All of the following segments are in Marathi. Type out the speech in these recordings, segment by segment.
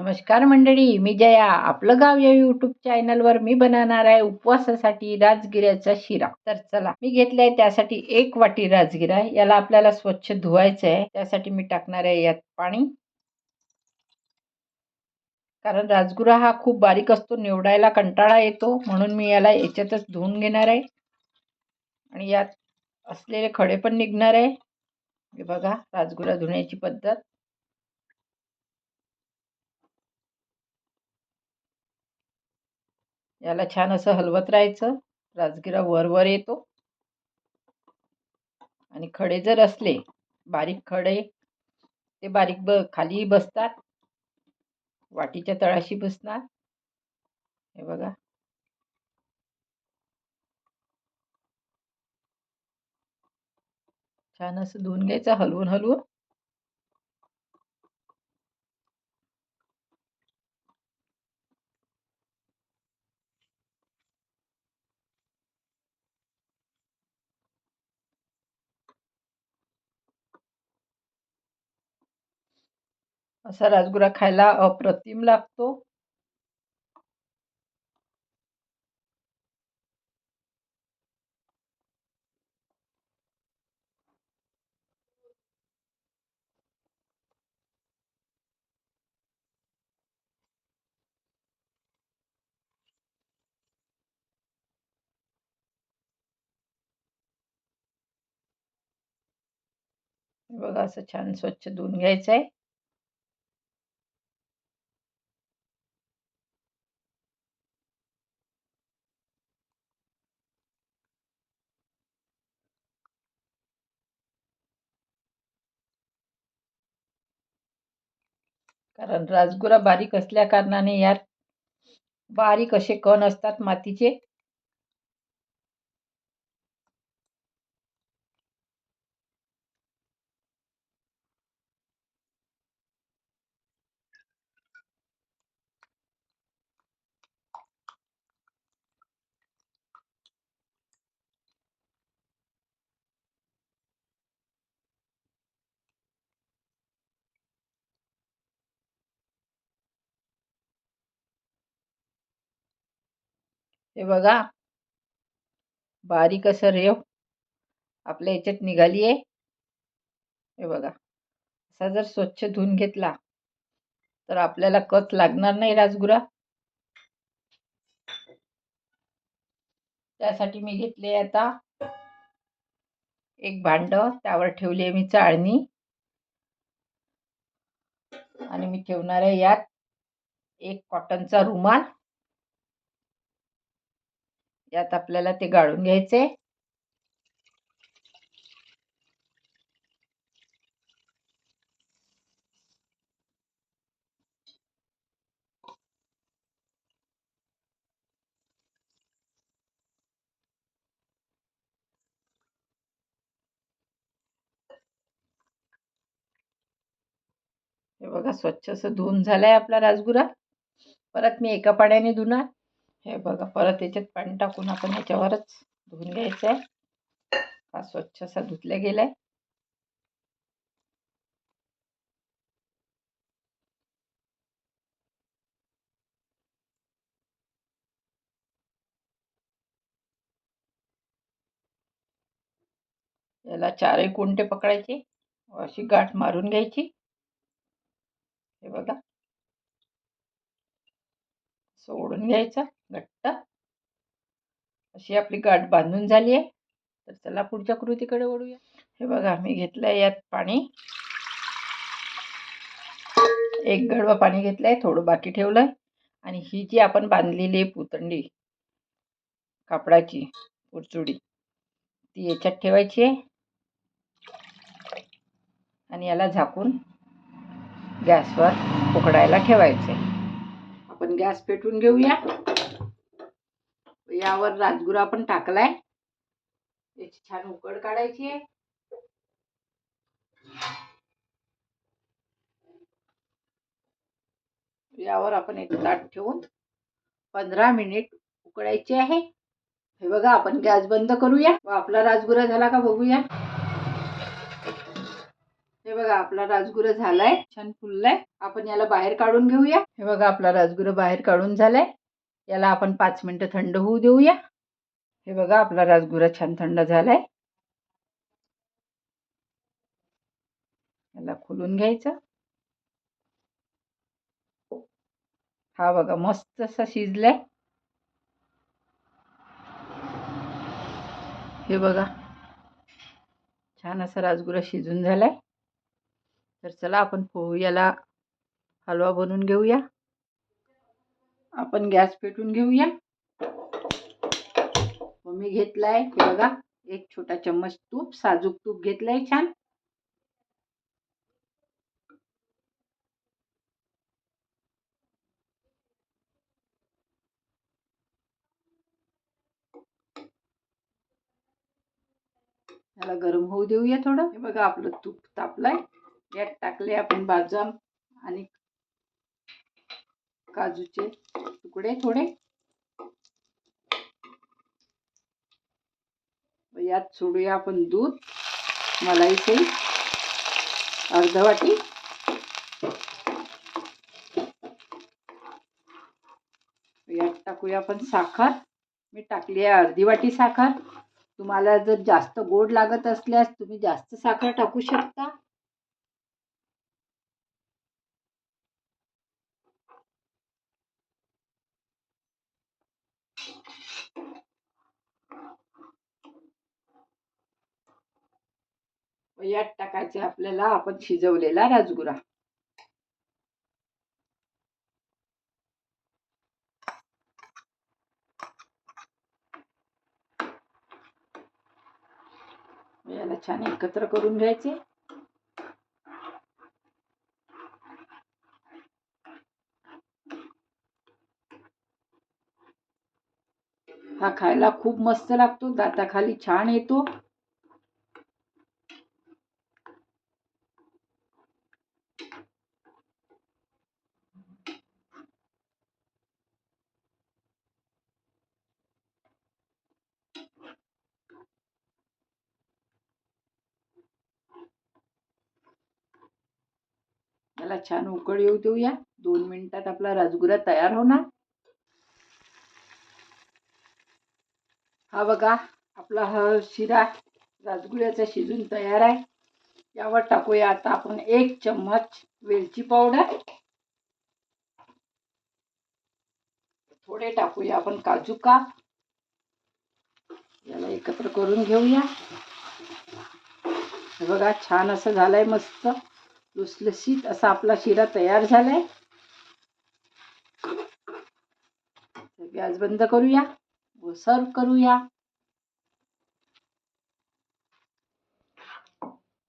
नमस्कार मंडळी मी जया. आपलं गाव या युट्यूब चॅनलवर मी बनवणार आहे उपवासासाठी राजगिऱ्याचा शिरा. तर चला मी घेतलाय त्यासाठी एक वाटी राजगिरा. याला आपल्याला स्वच्छ धुवायचं आहे त्यासाठी मी टाकणार आहे यात पाणी. कारण राजगुरा हा खूप बारीक असतो निवडायला कंटाळा येतो. म्हणून मी याला याच्यातच धुवून घेणार आहे. आणि यात असलेले खडे पण निघणार आहे. हे बघा राजगुरा धुण्याची पद्धत. याला छान असं हलवत राहायचं. राजगिरा वरवर येतो. आणि खडे जर असले बारीक खडे ते बारीक ब खाली बसतात. वाटीच्या तळाशी बसणार. हे बघा. छान असं धुवून घ्यायचं हलवून हलवून. असा राजगुरा खायला अप्रतिम लागतो. बघा असं छान स्वच्छ धुवून घ्यायचं आहे कारण राजगुरा बारीक असल्या कारणाने यात बारीक असे कण असतात मातीचे. हे बघा. बारीक असं रेव आपल्या याच्यात निघाली आहे हे बघा. असा जर स्वच्छ धुवून घेतला तर आपल्याला कच लागणार नाही राजगुरा. त्यासाठी मी घेतले आता एक भांड त्यावर ठेवली आहे मी चाळणी. आणि मी ठेवणार आहे यात एक कॉटनचा रुमाल. यात आपल्याला ते गाळून घ्यायचे. हे बघा स्वच्छ असं धुवून झालंय आपला राजगुरा. परत मी एका पाण्याने धुणार. हे बघा परत याच्यात पाणी टाकून आपण याच्यावरच धुवून घ्यायचं आहे हा स्वच्छ असा धुतला गेलाय. याला चारही कोणते पकडायचे अशी गाठ मारून घ्यायची. हे बघा. सोडून घ्यायचं घट्ट. अशी आपली गाठ बांधून झाली आहे. तर चला पुढच्या कृतीकडे वळूया. हे बघा मी घेतलंय यात पाणी. एक गडवा पाणी घेतलंय थोडं बाकी ठेवलंय. आणि ही जी आपण बांधलेली पुतंडी कापडाची पुरचुडी ती याच्यात ठेवायची आहे. आणि याला झाकून गॅसवर उकडायला ठेवायचे आपण गॅस पेटवून घेऊया. यावर राजगुरा आपण टाकलाय. याची छान उकड काढायची आहे. यावर आपण एक ताट ठेवून पंधरा मिनिट उकडायचे आहे. हे बघा आपण गॅस बंद करूया. व आपला राजगुरा झाला का बघूया. बघा आपला राजगुरा झालाय. छान फुललाय. आपण याला बाहेर काढून घेऊया. हे बघा आपला राजगुरा बाहेर काढून झालाय. याला आपण पाच मिनिटं थंड होऊ देऊया. हे बघा आपला राजगुरा छान थंड झालाय. याला खोलून घ्यायचं. हा बघा मस्त असा शिजलाय. हे बघा छान असा राजगुरा शिजून झालाय. तर चला आपण पोहू याला हलवा बनवून घेऊया. आपण गॅस पेटून घेऊया. मी घेतलाय बघा एक छोटा चम्मच तूप साजूक तूप घेतलाय छान. त्याला गरम होऊ देऊया थोडं. हे बघा आपलं तूप तापलाय. यात टाकले आपण बादाम आणि काजूचे तुकडे थोडे. यात सोडूया आपण दूध मलाई इथे अर्ध वाटी यात टाकूया आपण साखर. मी टाकली आहे अर्धी वाटी साखर. तुम्हाला जर जास्त गोड लागत असल्यास तुम्ही जास्त साखर टाकू शकता. यात टाकायचे आपल्याला आपण शिजवलेला राजगुरा. याला छान एकत्र करून घ्यायचे. हा खायला खूप मस्त लागतो दाताखाली छान येतो. त्याला छान उकळ येऊ देऊया. दोन मिनिटात आपला राजगुरा तयार होणार. हा बघा आपला हा शिरा राजगुऱ्याचा शिजून तयार आहे. यावर टाकूया आता आपण एक चम्मच वेलची पावडर. थोडे टाकूया आपण काजू काप. याला एकत्र करून घेऊया. बघा छान असं झालंय मस्त. लुसलुसीत असा आपला शिरा तयार झालाय. गॅस बंद करूया व सर्व करूया.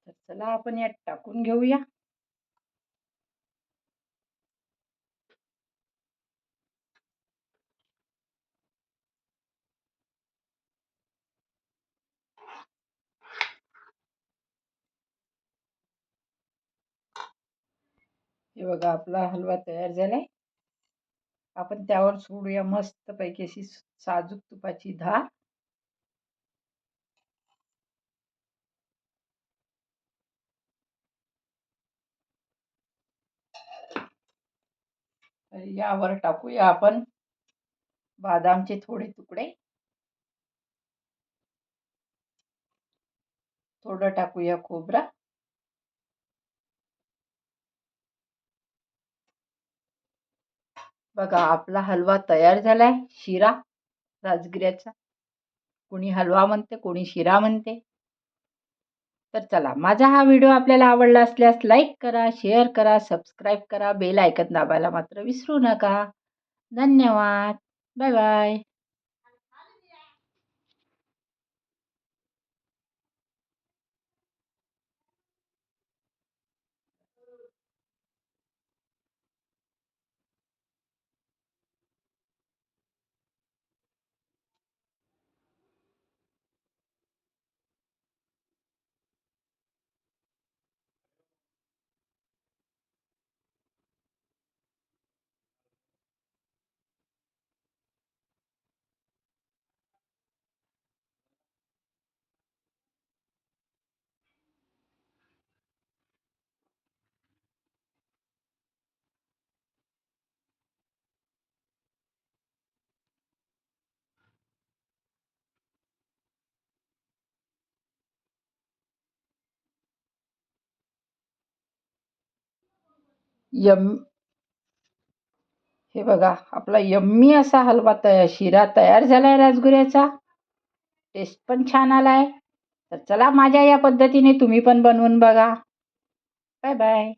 तर चला आपण यात टाकून घेऊया. हे बघा आपला हलवा तयार झालाय. आपण त्यावर सोडूया मस्त पैकी अशी साजूक तुपाची धार. यावर टाकूया आपण बादामचे थोडे तुकडे. थोडं टाकूया खोबरा. बघा आपला हलवा तयार झालाय शिरा राजगिऱ्याचा. कोणी हलवा म्हणते कोणी शिरा म्हणते. तर चला माझा हा व्हिडिओ आपल्याला आवडला असल्यास लाईक करा शेअर करा सबस्क्राईब करा बेल ऐकत दाबायला मात्र विसरू नका. धन्यवाद. Bye bye. यम हे बघा आपला यम्मी असा हलवा तया शिरा तयार झाला आहे राजगुऱ्याचा. टेस्ट पण छान आला आहे तर चला माझ्या या पद्धतीने तुम्ही पण बनवून बघा. Bye bye